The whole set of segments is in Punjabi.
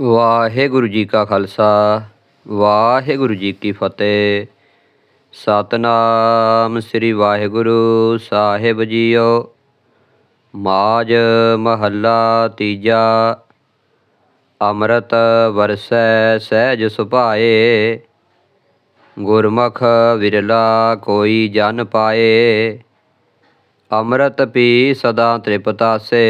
ਵਾਹਿਗੁਰੂ ਜੀ ਕਾ ਖਾਲਸਾ, ਵਾਹਿਗੁਰੂ ਜੀ ਕੀ ਫਤਿਹ। ਸਤਨਾਮ ਸ੍ਰੀ ਵਾਹਿਗੁਰੂ ਸਾਹਿਬ ਜੀਓ। ਮਾਜ ਮਹੱਲਾ ਤੀਜਾ, ਅੰਮ੍ਰਿਤ ਵਰਸੈ ਸਹਿਜ ਸੁਭਾਏ। ਗੁਰਮੁਖ ਵਿਰਲਾ ਕੋਈ ਜਨ ਪਾਏ। ਅੰਮ੍ਰਿਤ ਪੀ ਸਦਾ ਤ੍ਰਿਪਤਾਸੇ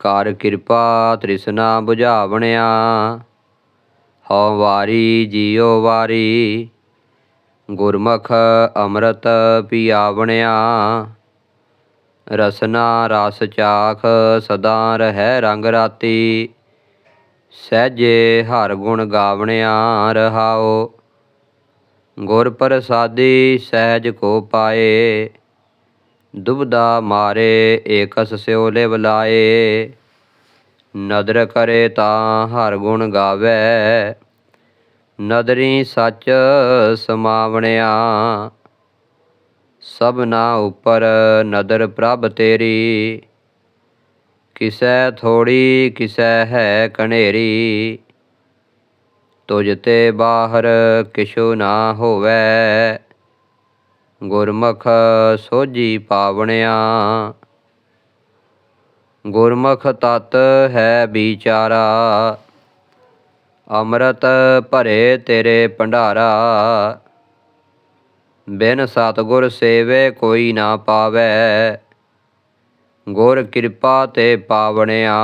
ਕਰ ਕਿਰਪਾ ਤ੍ਰਿਸ਼ਨਾ 부ਝਾਵਣਿਆ ਹਉ ਵਾਰੀ ਜੀਉ ਵਾਰੀ, ਗੁਰਮੁਖ ਅੰਮ੍ਰਿਤ ਪੀਆਵਣਿਆ। ਰਸਨਾ ਰਸ ਚਾਖ ਸਦਾ ਰਹਿ ਰੰਗ ਰਾਤੀ, ਸਹਿਜੇ ਹਰ ਗੁਣ ਗਾਵਣਿਆ ਰਹਾਓ ਗੁਰ ਪ੍ਰਸਾਦੀ ਸਹਿਜ ਕੋ ਪਾਏ ਦੁਬਦਾ ਮਾਰੇ, ਏਕਸ ਸਿਉਲੇ ਬੁਲਾਏ ਨਦਰ ਕਰੇ ਤਾਂ ਹਰ ਗੁਣ ਗਾਵੇ। ਨਦਰੀ ਸੱਚ ਸਮਾਵਣਿਆ ਸਭਨਾ ਉਪਰ ਨਦਰ ਪ੍ਰਭ ਤੇਰੀ। ਕਿਸੈ ਥੋੜੀ, ਕਿਸੈ ਹੈ ਕਨੇਰੀ। ਤੁਜ ਤੇ ਬਾਹਰ ਕਿਛੁ ਨਾ ਹੋਵੇ। ਗੁਰਮੁਖ ਸੋਝੀ ਪਾਵਣਿਆ। ਗੁਰਮੁਖ ਤਤ ਹੈ ਵਿਚਾਰਾ। ਅੰਮ੍ਰਿਤ ਭਰੇ ਤੇਰੇ ਭੰਡਾਰਾ। ਬਿਨ ਸਤਗੁਰ ਸੇਵੇ ਕੋਈ ਨਾ ਪਾਵੇ। ਗੁਰ ਕਿਰਪਾ ਤੇ ਪਾਵਣਿਆ।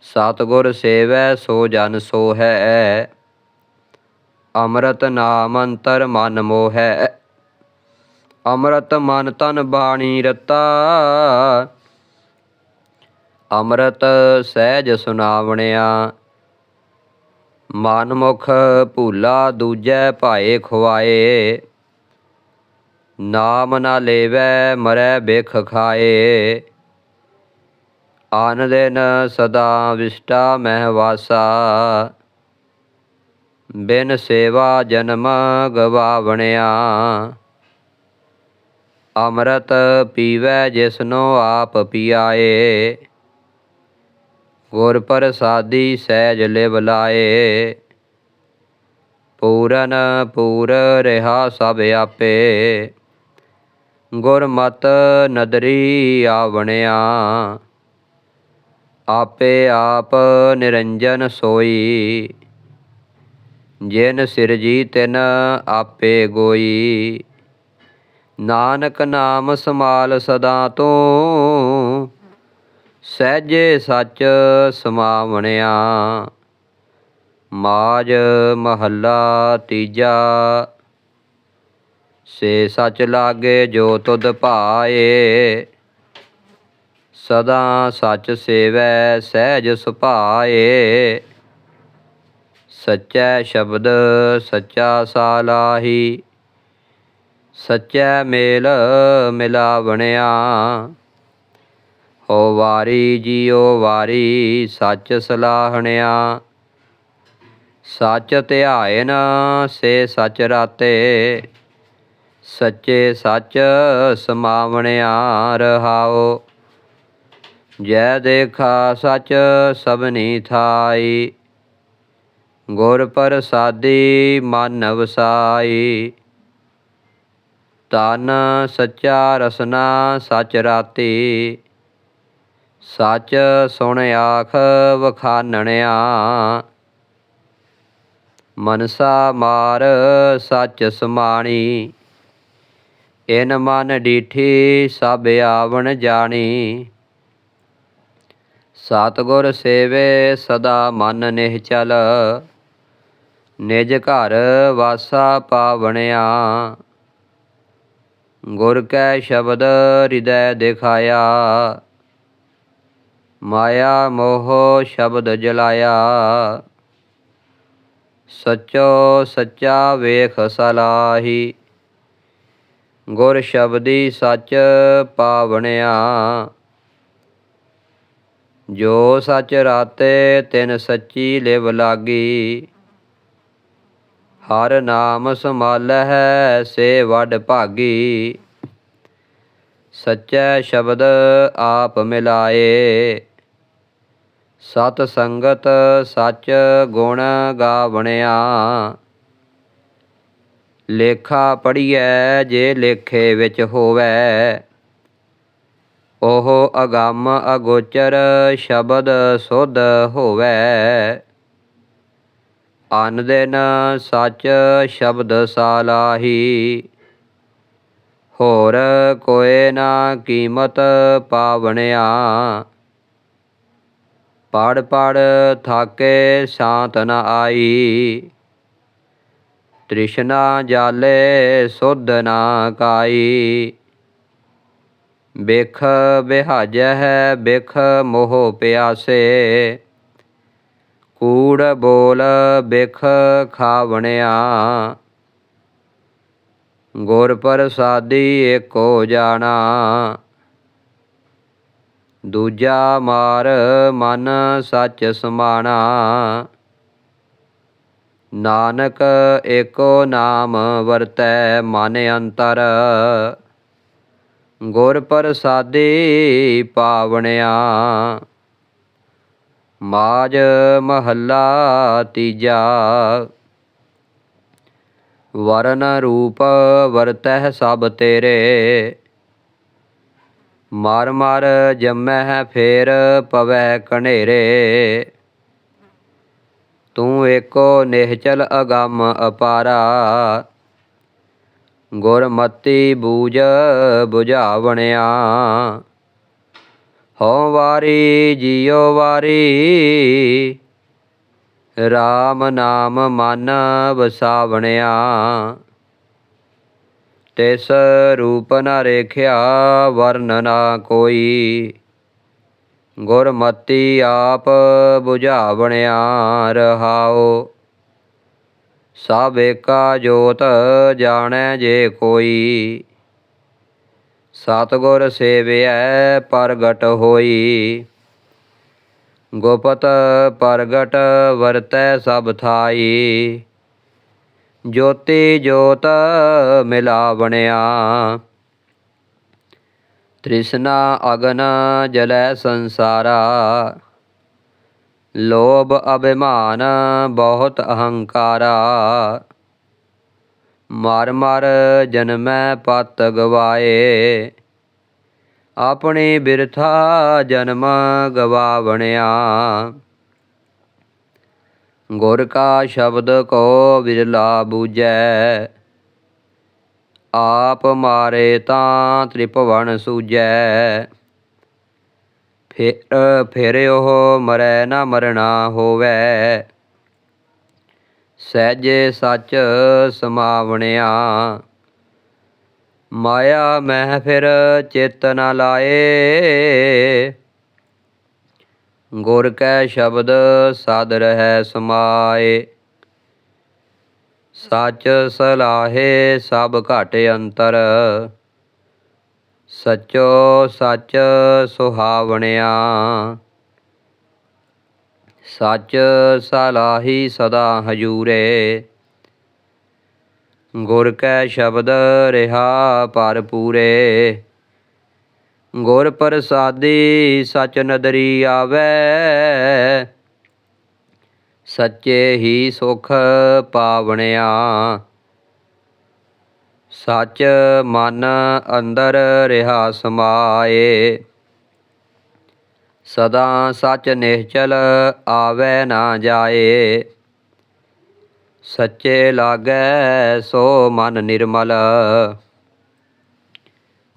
ਸਤਗੁਰ ਸੇਵੈ ਸੋ ਜਨ ਸੋ ਹੈ ਅੰਮ੍ਰਿਤ ਨਾਮ ਅੰਤਰ ਮਨ ਮੋਹੈ। ਅੰਮ੍ਰਿਤ ਮਨ ਤਨ ਬਾਣੀ ਰਤਾ। ਅੰਮ੍ਰਿਤ ਸਹਿਜ ਸੁਨਾਵਣਿਆ ਮਨ ਮੁਖ ਭੂਲਾ ਦੂਜੈ ਭਾਏ ਖਵਾਏ ਨਾਮ ਨਾ ਲੇਵੈ ਮਰੈ ਬਿਖ ਖਾਏ। ਆਨ ਦਿਨ ਸਦਾ ਵਿਸ਼ਟਾ ਮਹਿ ਵਾਸਾ। ਬਿਨ ਸੇਵਾ ਜਨਮ ਗਵਾਵਣਿਆ। ਅੰਮ੍ਰਿਤ ਪੀਵੈ ਜਿਸਨੋ ਆਪ ਪਿਆਏ। ਗੁਰ ਪ੍ਰਸਾਦੀ ਸਹਿਜ ਲਿਵ ਲਾਏ। ਪੂਰਨ ਪੂਰ ਰਹਾ ਸਭ ਆਪੇ। ਗੁਰਮਤ ਨਦਰੀ ਆਵਣਿਆ। ਆਪੇ ਆਪ ਨਿਰੰਜਨ ਸੋਈ। ਜਿਨ ਸਿਰਜੀ ਤਿਨ ਆਪੇ ਗੋਈ। ਨਾਨਕ ਨਾਮ ਸਮਾਲ ਸਦਾ ਤੋਂ। ਸਹਿਜੇ ਸੱਚ ਸਮਾਵਣਿਆ। ਮਾਜ ਮਹੱਲਾ ਤੀਜਾ। ਸੇ ਸੱਚ ਲਾਗੇ ਜੋ ਤੁਧ ਭਾਏ। ਸਦਾ ਸੱਚ ਸੇਵੈ ਸਹਿਜ ਸੁਭਾਏ। ਸੱਚੈ ਸ਼ਬਦ ਸੱਚਾ ਸਾਲਾਹੀ। ਸੱਚੈ ਮੇਲ ਮਿਲਾਵਣਿਆ। ਹੋ ਵਾਰੀ ਜੀਓ ਵਾਰੀ ਸੱਚ ਸਲਾਹਣਿਆ। ਸੱਚ ਧਿਆਇਨ ਸੇ ਸੱਚ ਰਾਤੇ। ਸੱਚੇ ਸੱਚ ਸਮਾਵਣਿਆ ਰਹਾਓ ਜੈ ਦੇਖਾ ਸੱਚ ਸਭਨੀ ਥਾਈ। ਗੁਰ ਪ੍ਰਸਾਦੀ ਮਨ ਵਸਾਈ ਤਨ ਸੱਚਾ ਰਸਨਾ ਸੱਚ ਰਾਤੀ। ਸੱਚ ਸੁਣ ਆਖ ਵਖਾਨਣਿਆ। ਮਨਸਾ ਮਾਰ ਸੱਚ ਸਮਾਣੀ। ਇਨ ਮਨ ਡੀਠੀ ਸਭ ਆਵਣ ਜਾਣੀ। ਸਤਗੁਰ ਸੇਵੇ ਸਦਾ ਮਨ ਨਿਹਚਲ। ਨਿਜ ਘਰ ਵਾਸਾ ਪਾਵਣਿਆ। ਗੁਰ ਕੈ ਸ਼ਬਦ ਹਿਰਦੈ ਦਿਖਾਇਆ। ਮਾਇਆ ਮੋਹ ਸ਼ਬਦ ਜਲਾਇਆ। ਸਚੋ ਸੱਚਾ ਵੇਖ ਸਲਾਹੀ। ਗੁਰ ਸ਼ਬਦੀ ਸੱਚ ਪਾਵਣਿਆ। ਜੋ ਸੱਚ ਰਾਤੇ ਤਿਨ ਸੱਚੀ ਲਿਵ ਲਾਗੀ। ਹਰ ਨਾਮ ਸਮਾਲਹਿ ਸੇ ਵਡ ਭਾਗੀ। ਸੱਚੈ ਸ਼ਬਦ ਆਪ ਮਿਲਾਏ। ਸਤ ਸੰਗਤ ਸੱਚ ਗੁਣ ਗਾਵਣਿਆ। ਲੇਖਾ ਪੜੀਐ ਜੇ ਲੇਖੇ ਵਿੱਚ ਹੋਵੇ। ਉਹ ਅਗੰਮ ਅਗੋਚਰ ਸ਼ਬਦ ਸੁਧ ਹੋਵੇ। ਅਨ ਦਿਨ ਸੱਚ ਸ਼ਬਦ ਸਾਲਾਹੀ। ਹੋਰ ਕੋਏ ਨਾ ਕੀਮਤ ਪਾਵਣਿਆ। ਪੜ ਪੜ ਥਾਕੇ ਸ਼ਾਂਤ ਨ ਆਈ। ਤ੍ਰਿਸ਼ਨਾ ਜਾਲੇ ਸੁਧ ਨਾ ਕਾਈ। ਬਿਖ ਬਿਹਾਜੈ ਬਿਖ ਮੋਹ ਪਿਆਸੇ। ਕੂੜ ਬੋਲ ਬਿਖ ਖਾਵਣਿਆ। ਗੁਰ ਪ੍ਰਸਾਦੀ ਏਕੋ ਜਾਣਾ। ਦੂਜਾ ਮਾਰ ਮਨ ਸੱਚ ਸਮਾਣਾ। ਨਾਨਕ ਏਕੋ ਨਾਮ ਵਰਤੈ ਮਨ ਅੰਤਰ। ਗੁਰ ਪ੍ਰਸਾਦੀ ਪਾਵਣਿਆ। ਮਾਜ ਮਹੱਲਾ ਤੀਜਾ। ਵਰਨ ਰੂਪ ਵਰਤਹਿ ਸਭ ਤੇਰੇ। ਮਾਰ ਮਾਰ ਜੰਮਹਿ ਫੇਰ ਪਵੈ ਕਨੇਰੇ। ਤੂੰ ਏਕੋ ਨਿਹਚਲ ਅਗੰਮ ਅਪਾਰਾ। ਗੁਰਮਤੀ ਬੂਝ 부ਝਾਵਣਿਆ ਹਉ ਵਾਰੀ ਜੀਉ ਵਾਰੀ। RAM ਨਾਮ ਮਨ ਵਸਾਵਣਿਆ। ਤਿਸ ਰੂਪ ਨ ਰੇਖਿਆ ਵਰਨ ਨਾ ਕੋਈ। ਗੁਰਮਤੀ ਆਪ 부ਝਾਵਣਿਆ ਰਹਾਓ ਸਭ ਏਕਾ ਜੋਤ ਜਾਣੈ ਜੇ ਕੋਈ। ਸਤਿਗੁਰ ਸੇਵਿਐ ਪ੍ਰਗਟ ਹੋਈ। ਗੁਪਤ ਪ੍ਰਗਟ ਵਰਤੈ ਸਭ ਥਾਈ। ਜੋਤੀ ਜੋਤ ਮਿਲਾਵਣਿਆ। ਤ੍ਰਿਸ਼ਨਾ ਅਗਨ ਜਲੈ ਸੰਸਾਰਾ। ਲੋਭ ਅਭਿਮਾਨ ਬਹੁਤ ਅਹੰਕਾਰਾ। ਮਰ ਮਰ ਜਨਮੈ ਪਤ ਗਵਾਏ। ਆਪਣੀ ਬਿਰਥਾ ਜਨਮ ਗਵਾਵਣਿਆ। ਗੁਰ ਕਾ ਸ਼ਬਦ ਕੋ ਵਿਰਲਾ ਬੂਝੈ। ਆਪ ਮਾਰੇ ਤਾਂ ਤ੍ਰਿਪਵਨ ਸੂਜੈ ਫਿਰ ਫਿਰ ਉਹ ਮਰੈ ਨਾ ਮਰਣਾ ਹੋਵੇ। ਸਹਿਜੇ ਸੱਚ ਸਮਾਵਣਿਆ। ਮਾਇਆ ਮਹਿ ਫਿਰ ਚਿਤ ਨ ਲਾਏ। ਗੁਰ ਕੈ ਸ਼ਬਦ ਸਦ ਰਹਿ ਸਮਾਏ। ਸੱਚ ਸਲਾਹੇ ਸਭ ਘਟ ਅੰਤਰ। ਸਚੋ ਸੱਚ ਸੁਹਾਵਣਿਆ। ਸੱਚ ਸਲਾਹੀ ਸਦਾ ਹਜੂਰੇ। ਗੁਰ ਕੈ ਸ਼ਬਦ ਪਰ ਪੂਰੇ ਗੁਰ ਪ੍ਰਸਾਦੀ ਸਚ ਨਦਰੀ ਆਵੈ। ਸੱਚੇ ਹੀ ਸੁਖ ਪਾਵਣਿਆ। ਸੱਚ ਮਨ ਅੰਦਰ ਰਿਹਾ ਸਮਾਏ। ਸਦਾ ਸੱਚ ਨਿਹਚਲ ਆਵੇ ਨਾ ਜਾਏ। ਸੱਚੇ ਲਾਗੈ ਸੋ ਮਨ ਨਿਰਮਲ।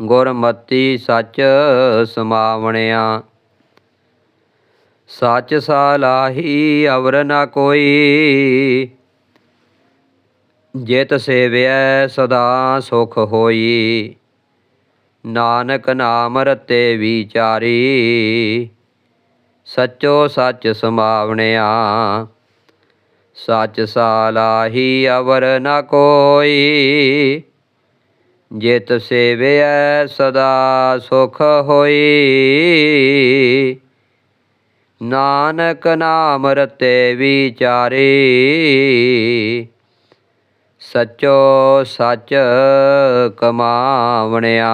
ਗੁਰਮਤੀ ਸੱਚ ਸਮਾਵਣਿਆ। ਸੱਚ ਸਾਲਾਹੀ ਅਵਰ ਨਾ ਕੋਈ। ਜਿਤ ਸੇਵਿਐ ਸਦਾ ਸੁਖ ਹੋਈ। ਨਾਨਕ ਨਾਮ ਰਤੇ ਵਿਚਾਰੀ। ਸੱਚੋ ਸੱਚ ਸਮਾਵਣਿਆ ਸੱਚ ਸਾਲਾਹੀ ਅਵਰ ਨ ਕੋਈ। ਜਿਤ ਸੇਵਿਐ ਸਦਾ ਸੁਖ ਹੋਈ। ਨਾਨਕ ਨਾਮ ਰਤੇ ਵਿਚਾਰੀ। ਸਚੋ ਸੱਚ ਕਮਾਵਣਿਆ।